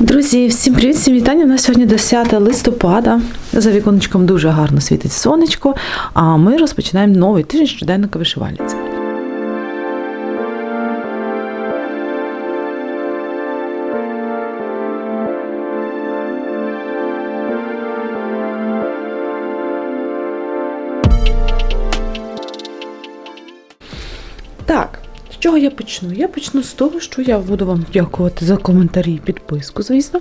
Друзі, всім привіт, всім вітання. У нас сьогодні 10 листопада. За віконечком дуже гарно світить сонечко. А ми розпочинаємо новий тиждень щоденника вишивальниці. Я почну? Я почну з того, що я буду вам дякувати за коментарі і підписку, звісно,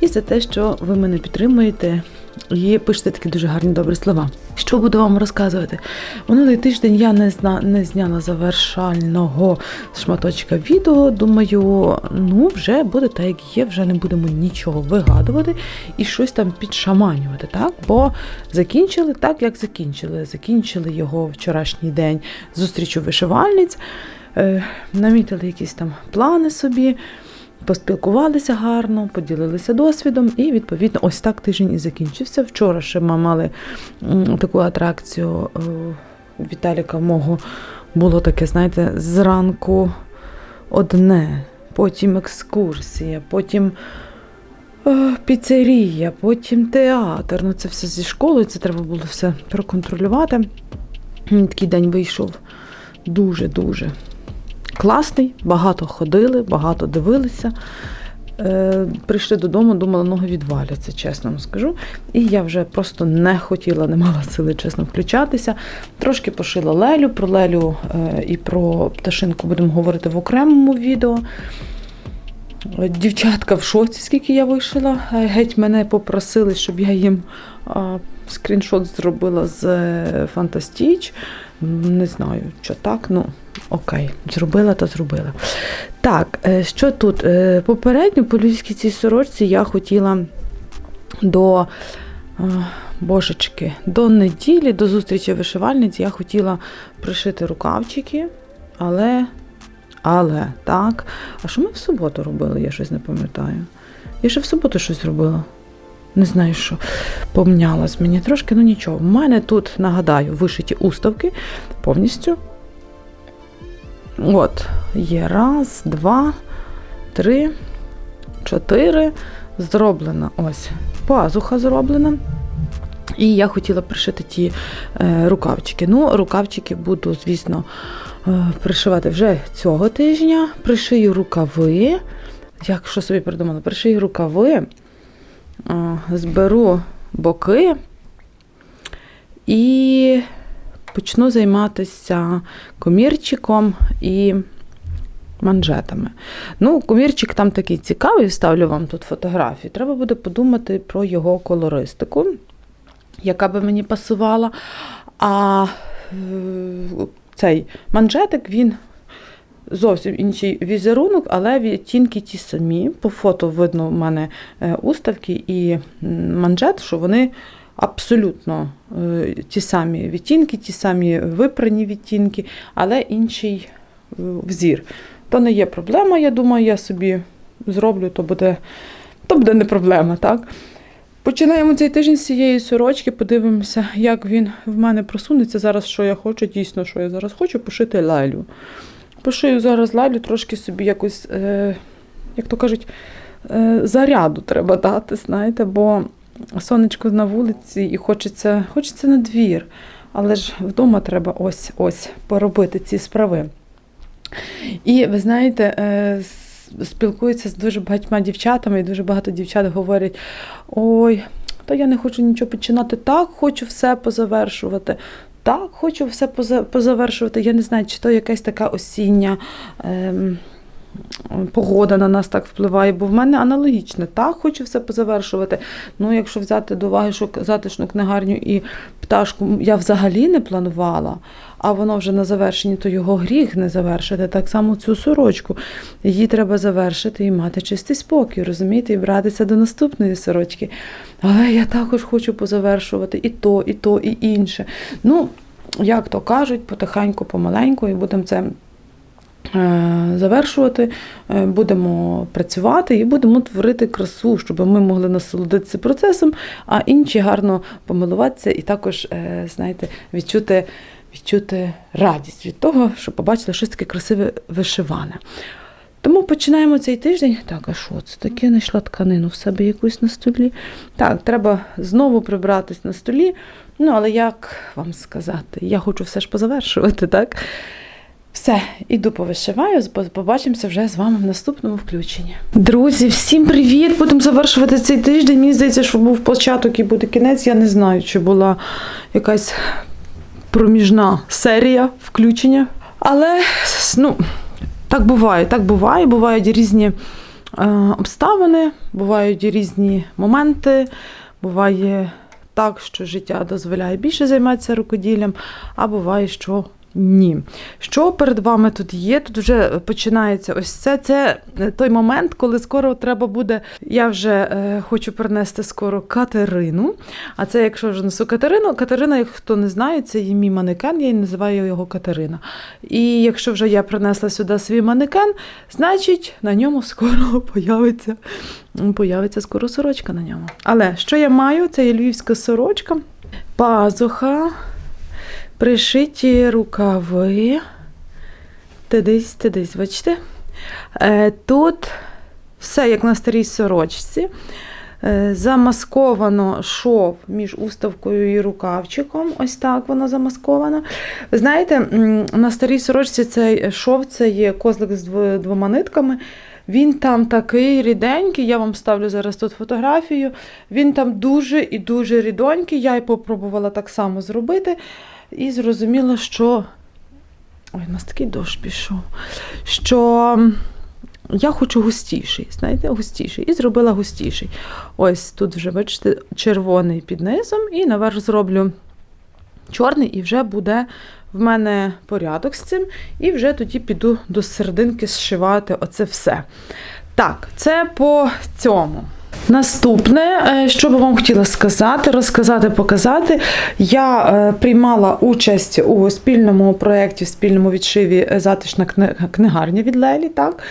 і за те, що ви мене підтримуєте і пишете такі дуже гарні добрі слова. Що буду вам розказувати? Минулий тиждень я не зна не зняла завершального шматочка відео. Думаю, ну вже буде так, як є, вже не будемо нічого вигадувати і щось там підшаманювати, так? Бо закінчили так, як закінчили. Закінчили його вчорашній день зустрічу вишивальниць, е, намітили якісь там плани собі. Поспілкувалися гарно, поділилися досвідом, і відповідно ось так тиждень і закінчився. Вчора ще ми мали таку атракцію е, Віталіка мого було таке, знаєте, зранку одне, потім екскурсія, потім е, піцерія, потім театр. Ну це все зі школою, це треба було все проконтролювати. Такий день вийшов дуже-дуже класний, багато ходили, багато дивилися. Е, прийшли додому, думала, ноги відваляться, чесно вам скажу. І я вже просто не хотіла, не мала сили, чесно, включатися. Трошки пошила Лелю. Про Лелю е, і про пташинку будемо говорити в окремому відео. Е, Дівчатка в шоці, скільки я вишила. Геть мене попросили, щоб я їм скріншот зробила з е, Фантастіч. Не знаю, що так, ну окей, зробила, то зробила. Так, е, що тут? Е, Попередньо по львівській цій сорочці я хотіла до. Божечки, до неділі, до зустрічі вишивальниць я хотіла пришити рукавчики, але, але, так. А що ми в суботу робили, я щось не пам'ятаю. Я ще в суботу щось робила. Не знаю, що помнялось мені трошки, ну нічого. У мене тут, нагадаю, вишиті уставки повністю. От, є раз, два, три, чотири. Зроблена ось пазуха зроблена. І я хотіла пришити ті е, рукавчики. Ну, рукавчики буду, звісно, е, пришивати вже цього тижня. Пришию рукави. Як що собі придумала? Пришию рукави, зберу боки і почну займатися комірчиком і манжетами. Ну, комірчик там такий цікавий, вставлю вам тут фотографію. Треба буде подумати про його колористику, яка би мені пасувала. А е, цей манжетик, він зовсім інший візерунок, але відтінки ті самі. По фото видно в мене е, уставки і манжет, що вони абсолютно е, ті самі відтінки, ті самі випрані відтінки, але інший е, взір. То не є проблема, я думаю, я собі зроблю, то буде, то буде не проблема, так? Починаємо цей тиждень з цієї сорочки, подивимося, як він в мене просунеться. Зараз що я хочу, дійсно, що я зараз хочу, пошити лелю. Пошию зараз лелю, трошки собі якось, е, як то кажуть, е, заряду треба дати, знаєте, бо сонечко на вулиці і хочеться, хочеться на двір. Але ж вдома треба ось ось поробити ці справи. І ви знаєте, е, спілкуються з дуже багатьма дівчатами, і дуже багато дівчат говорять: ой, та я не хочу нічого починати, так хочу все позавершувати. Так, хочу все поза- позавершувати. Я не знаю, чи то якась така осіння ем, погода на нас так впливає, бо в мене аналогічне. Так, хочу все позавершувати. Ну, якщо взяти до уваги, що затишну книгарню і пташку я взагалі не планувала, а воно вже на завершенні, то його гріх не завершити. Так само цю сорочку. Її треба завершити і мати чистий спокій, розумієте, і братися до наступної сорочки. Але я також хочу позавершувати і то, і то, і інше. Ну, як то кажуть, потихеньку, помаленьку, і будемо це. е, Завершувати, е, будемо працювати і будемо творити красу, щоб ми могли насолодитися процесом, а інші гарно помилуватися і також, е, знаєте, відчути, відчути радість від того, що побачили щось таке красиве вишиване. Тому починаємо цей тиждень. Так, а що це таке? Знайшла тканину в себе якусь на столі. Так, треба знову прибратись на столі. Ну, але як вам сказати? Я хочу все ж позавершувати, так? Все, іду повишиваю, побачимося вже з вами в наступному включенні. Друзі, всім привіт! Будемо завершувати цей тиждень. Мені здається, що був початок і буде кінець. Я не знаю, чи була якась проміжна серія включення. Але ну, так буває, так буває. Бувають різні е, обставини, бувають різні моменти. Буває так, що життя дозволяє більше займатися рукоділлям, а буває, що ні. Що перед вами тут є? Тут вже починається ось це. Це той момент, коли скоро треба буде. Я вже е, хочу принести скоро Катерину. А це, якщо вже несу Катерину, Катерина, як хто не знає, це є мій манекен, я і називаю його Катерина. І якщо вже я принесла сюди свій манекен, значить на ньому скоро появиться, появиться скоро сорочка на ньому. Але що я маю? Це є львівська сорочка, пазуха, пришиті рукави. Тидись, тидись, бачите? Е, Тут все як на старій сорочці. Е, Замасковано шов між уставкою і рукавчиком. Ось так воно замасковано. Ви знаєте, на старій сорочці цей шов це є козлик з двома нитками. Він там такий ріденький, я вам ставлю зараз тут фотографію. Він там дуже і дуже рідонький. Я і попробувала так само зробити. І зрозуміла, що. Ой, у нас такий дощ пішов. Що я хочу густіший, знаєте, густіший. І зробила густіший. Ось тут вже, бачите, червоний під низом, і наверх зроблю чорний, і вже буде в мене порядок з цим. І вже тоді піду до серединки зшивати оце все. Так, це по цьому. Наступне, е, що би вам хотіла сказати, розказати, показати. Я е, приймала участь у спільному проєкті, спільному відшиві е, затишна книгарня від Лелі, так?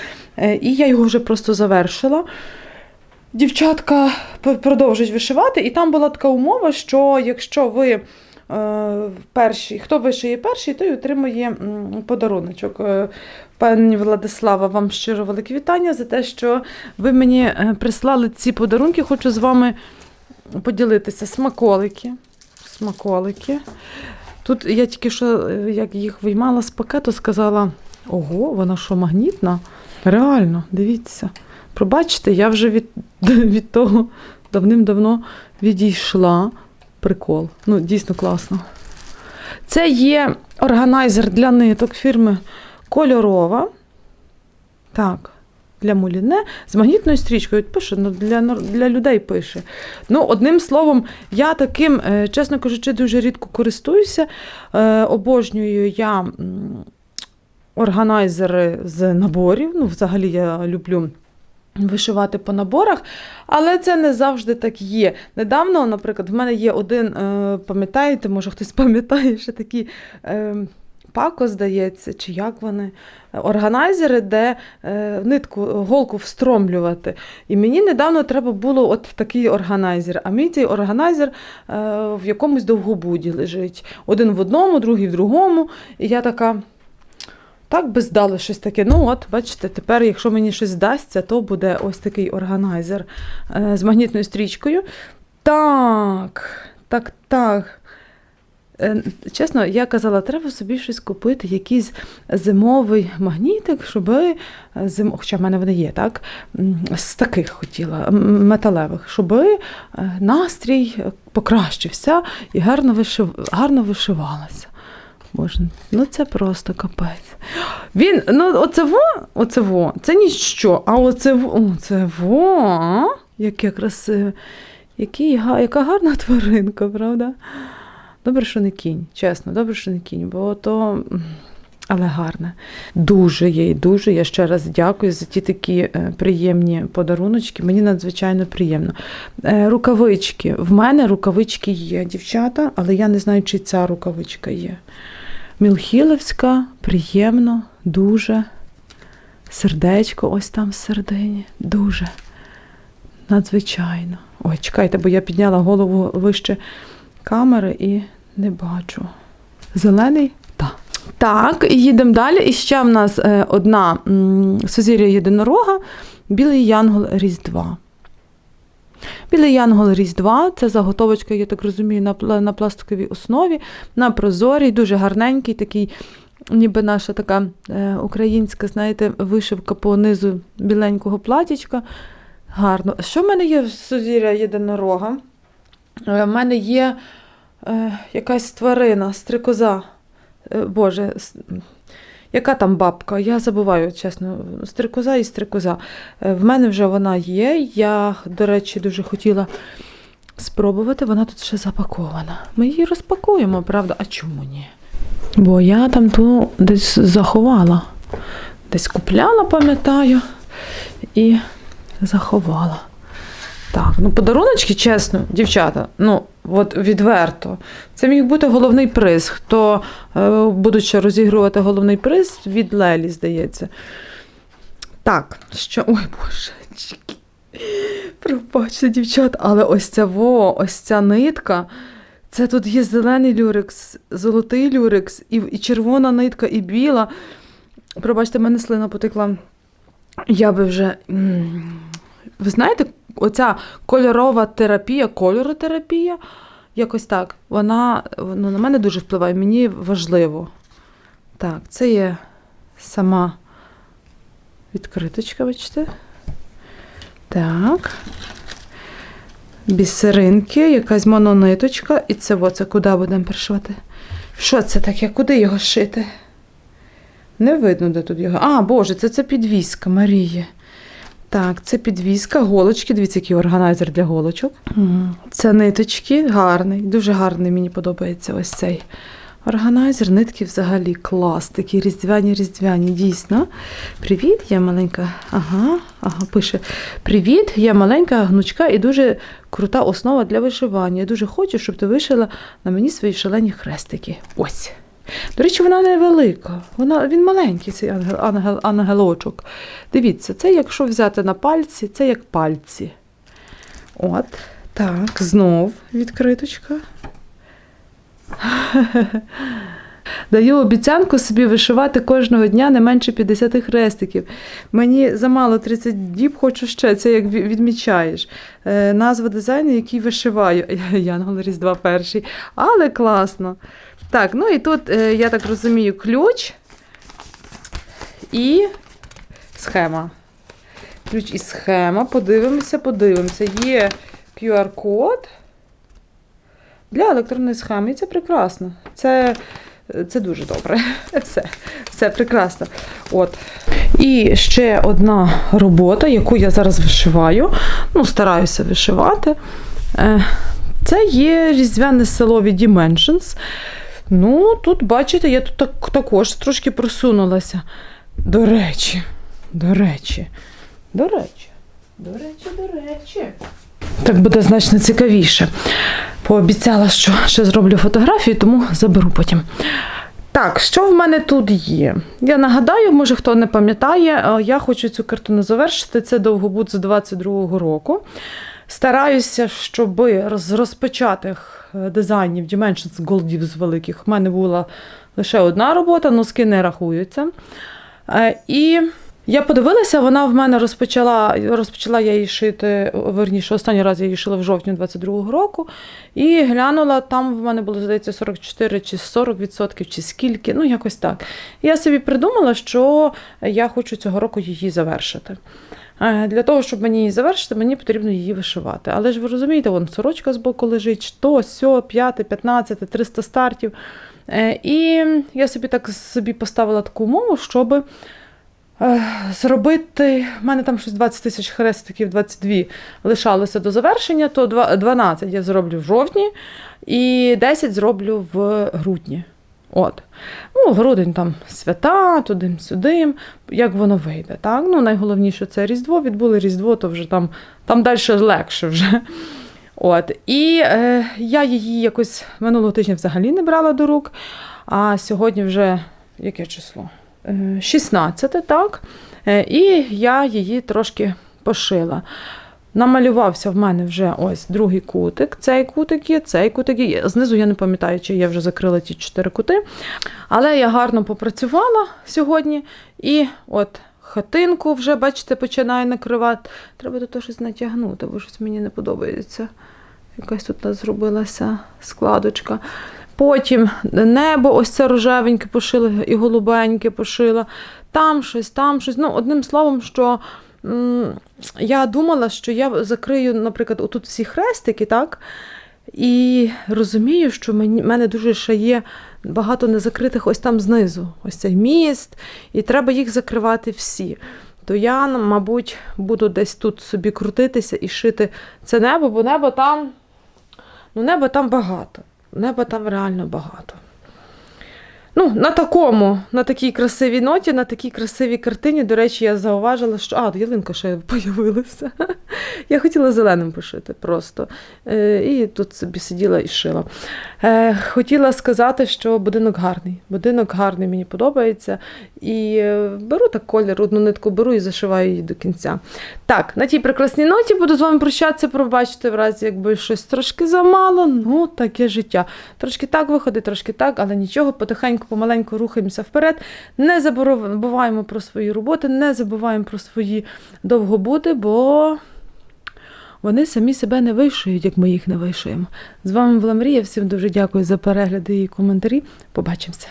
І я його вже просто завершила. Дівчатка продовжують вишивати, і там була така умова, що якщо ви перший, хто вишиє перший, той отримує подаруночок. Пані Владислава, вам щиро велике вітання за те, що ви мені е, прислали ці подарунки. Хочу з вами поділитися. Смаколики. Смаколики. Тут я тільки що, е, як їх виймала з пакету, сказала: ого, вона що, магнітна? Реально, дивіться. Пробачте, я вже від, від того давним-давно відійшла. Прикол. Ну, дійсно класно. Це є органайзер для ниток фірми Кольорова. Так, для муліне з магнітною стрічкою. Пише, ну, для, для людей пише. Ну, одним словом, я таким, е, чесно кажучи, дуже рідко користуюся. Е, Обожнюю я органайзери з наборів. Ну, взагалі я люблю. Вишивати по наборах, але це не завжди так є. Недавно, наприклад, в мене є один, е, пам'ятаєте, може хтось пам'ятає, що такі е, пако, здається, чи як вони, органайзери, де е, нитку, голку встромлювати. І мені недавно треба було от такий органайзер. А мій цей органайзер е, в якомусь довгобуді лежить. Один в одному, другий в другому. І я така. Так би здало щось таке. Ну, от, бачите, тепер, якщо мені щось здасться, то буде ось такий органайзер е, з магнітною стрічкою. Так, так, так. Е, Чесно, я казала, треба собі щось купити, якийсь зимовий магнітик, щоб зим... хоча в мене вони є, так? З таких хотіла, металевих, щоб настрій покращився і гарно, вишив... гарно вишивалася. Боже, ну це просто капець. Він, ну, оце во, оце во, це ніщо, а оце во, оце во, яке красиве. Який, яка гарна тваринка, правда? Добре, що не кінь, чесно, добре, що не кінь, бо то. Але гарне. Дуже їй, дуже. Я ще раз дякую за ті такі е, приємні подаруночки. Мені надзвичайно приємно. Е, рукавички. В мене рукавички є, дівчата, але я не знаю, чи ця рукавичка є. Мілхілевська, приємно, дуже. Сердечко ось там всередині. Дуже. Надзвичайно. Ой, чекайте, бо я підняла голову вище камери і не бачу. Зелений? Так. Так, їдемо далі. І ще в нас е, одна сузір'я єдинорога, білий янгол Різдва. Білий янгол Різдва це заготовочка, я так розумію, на, на пластиковій основі, на прозорій, дуже гарненький, такий, ніби наша така е, українська, знаєте, вишивка по низу біленького платічка. Гарно. Що в мене є в сузір'я єдинорога? Е, В мене є е, якась тварина, стрикоза. Е, Боже, с- яка там бабка? Я забуваю, чесно. Стрикоза і стрикоза. Е, В мене вже вона є. Я, до речі, дуже хотіла спробувати. Вона тут ще запакована. Ми її розпакуємо, правда? А чому ні? Бо я там ту десь заховала. Десь купляла, пам'ятаю, і заховала. Так, ну подаруночки, чесно, дівчата, ну от відверто. Це міг бути головний приз. Хто, е, будучи розігрувати головний приз від Лелі, здається. Так, що. Ой, божечки. Пробачте, дівчат, але ось ця во, ось ця нитка. Це тут є зелений люрекс, золотий люрекс, і, і червона нитка, і біла. Пробачте, мене слина потекла. Я би вже. Ви знаєте, оця кольорова терапія, кольоротерапія, якось так, вона ну, на мене дуже впливає, мені важливо. Так, це є сама відкриточка, бачите? Так. Бісеринки, якась монониточка, і це оце куди будемо пришивати? Що це таке? Куди його шити? Не видно, де тут його. А, Боже, це, це підвіска Марії. Так, це підвіска, голочки. Дивіться, який органайзер для голочок. Це ниточки, гарний, дуже гарний, мені подобається ось цей органайзер. Нитки взагалі клас, такі різдвяні, різдвяні, дійсно. Привіт, я маленька. Ага, ага, пише: Привіт, я маленька гнучка і дуже крута основа для вишивання. Я дуже хочу, щоб ти вишила на мені свої шалені хрестики. Ось. До речі, вона невелика. Вона, він маленький, цей ангел, ангел, ангелочок. Дивіться, це якщо взяти на пальці, це як пальці. От, так, знов відкриточка. Даю обіцянку собі вишивати кожного дня не менше 50 хрестиків. Мені замало 30 діб, хочу ще, це як відмічаєш. Е, назва дизайну, який вишиваю. Янгол Різдва перший. Але класно. Так, ну і тут, е, я так розумію, ключ і схема. Ключ і схема. Подивимося, подивимося. Є QR-код для електронної схеми. І це прекрасно. Це, це дуже добре. Все, все прекрасно. От. І ще одна робота, яку я зараз вишиваю. Ну, стараюся вишивати. Е, Це є різдвяне село від Dimensions. Ну, тут, бачите, я тут так, також трошки просунулася. До речі, до речі, до речі, до речі, до речі. Так буде значно цікавіше. Пообіцяла, що ще зроблю фотографію, тому заберу потім. Так, що в мене тут є? Я нагадаю, може хто не пам'ятає, е, я хочу цю картину завершити. Це довгобуд з 22-го року. Стараюся, щоб з розпочатих е, дизайнів Dimensions голдів з великих. У мене була лише одна робота, носки не рахуються. Е, І я подивилася, вона в мене розпочала, розпочала я її шити, верніше, останній раз я її шила в жовтні 22-го року. І глянула, там в мене було, здається, 44 чи 40%, чи скільки, ну якось так. Я собі придумала, що я хочу цього року її завершити. Для того, щоб мені її завершити, мені потрібно її вишивати. Але ж ви розумієте, вон сорочка з боку лежить, то, сьо, 5, 15, 300 стартів. Е, І я собі так собі поставила таку умову, щоб е, зробити. в мене там щось 20 тисяч хрестиків, 22 лишалося до завершення, то 12 я зроблю в жовтні і 10 зроблю в грудні. От. Ну, грудень там свята, туди-сюди, як воно вийде. Так? Ну, найголовніше це Різдво. Відбули Різдво, то вже там, там далі легше вже. От. І е, я її якось минулого тижня взагалі не брала до рук. А сьогодні вже яке число? Е, 16, так. Е, і я її трошки пошила. Намалювався в мене вже ось другий кутик. Цей кутик є, цей кутик є. Знизу я не пам'ятаю, чи я вже закрила ті чотири кути. Але я гарно попрацювала сьогодні. І от хатинку вже, бачите, починаю накривати. Треба тут щось натягнути, бо щось мені не подобається. Якась тут зробилася складочка. Потім небо, ось це рожевеньке пошила і голубеньке пошила. Там щось, там щось. Ну, одним словом, що я думала, що я закрию, наприклад, отут всі хрестики, так? І розумію, що мені, мене дуже ще є багато незакритих ось там знизу, ось цей міст, і треба їх закривати всі. То я, мабуть, буду десь тут собі крутитися і шити це небо, бо небо там, ну, небо там багато. Неба там реально багато. Ну, на такому, на такій красивій ноті, на такій красивій картині, до речі, я зауважила, що. А, ялинка ще появилася. Я хотіла зеленим пошити просто. Е, і тут собі сиділа і шила. Е, хотіла сказати, що будинок гарний. Будинок гарний, мені подобається. І е, беру так колір, одну нитку беру і зашиваю її до кінця. Так, на тій прекрасній ноті буду з вами прощатися, пробачте, в разі, якби щось трошки замало, ну таке життя. Трошки так виходить, трошки так, але нічого, потихеньку, помаленьку рухаємося вперед. Не забуваємо про свої роботи, не забуваємо про свої довгобуди, бо вони самі себе не вишують, як ми їх не вишуємо. З вами була Мрія. Всім дуже дякую за перегляди і коментарі. Побачимося.